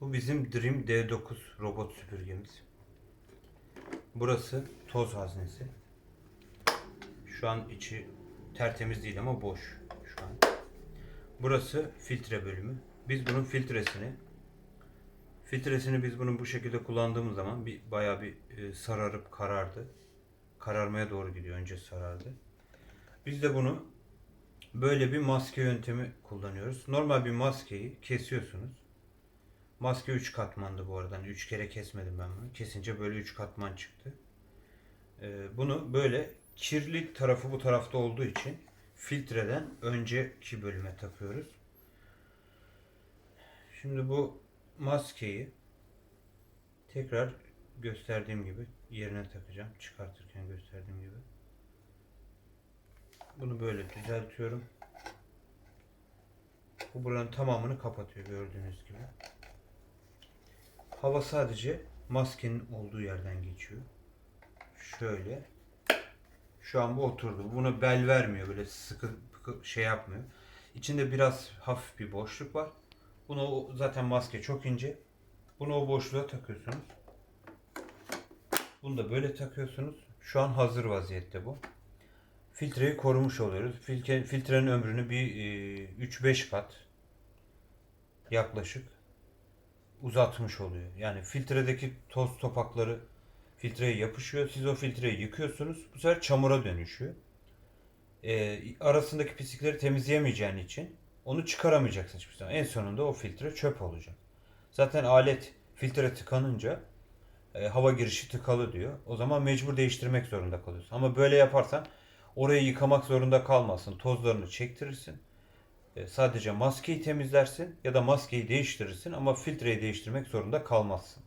Bu bizim Dream D9 robot süpürgemiz. Burası toz haznesi. Şu an içi tertemiz değil ama boş şu an. Burası filtre bölümü. Biz bunun filtresini filtresini biz bunun bu şekilde kullandığımız zaman bir bayağı bir e, sararıp karardı. Kararmaya doğru gidiyor. Önce sarardı. Biz de bunu böyle bir maske yöntemi kullanıyoruz. Normal bir maskeyi kesiyorsunuz. Maske 3 katmandı bu arada. 3 kere kesmedim ben bunu. Kesince böyle 3 katman çıktı. Ee, bunu böyle kirli tarafı bu tarafta olduğu için filtreden önceki bölüme takıyoruz. Şimdi bu maskeyi tekrar gösterdiğim gibi yerine takacağım. Çıkartırken gösterdiğim gibi. Bunu böyle düzeltiyorum. Bu buranın tamamını kapatıyor gördüğünüz gibi. Hava sadece maskenin olduğu yerden geçiyor. Şöyle. Şu an bu oturdu. Buna bel vermiyor. Böyle sıkı şey yapmıyor. İçinde biraz hafif bir boşluk var. Bunu zaten maske çok ince. Bunu o boşluğa takıyorsunuz. Bunu da böyle takıyorsunuz. Şu an hazır vaziyette bu. Filtreyi korumuş oluyoruz. Filtre, filtrenin ömrünü bir e, 3-5 kat yaklaşık uzatmış oluyor. Yani filtredeki toz topakları filtreye yapışıyor. Siz o filtreyi yıkıyorsunuz. Bu sefer çamura dönüşüyor. E, arasındaki pislikleri temizleyemeyeceğin için onu çıkaramayacaksın hiçbir zaman. En sonunda o filtre çöp olacak. Zaten alet filtre tıkanınca e, hava girişi tıkalı diyor. O zaman mecbur değiştirmek zorunda kalıyorsun. Ama böyle yaparsan orayı yıkamak zorunda kalmazsın. Tozlarını çektirirsin. E, sadece maskeyi temizlersin ya da maskeyi değiştirirsin ama filtreyi değiştirmek zorunda kalmazsın.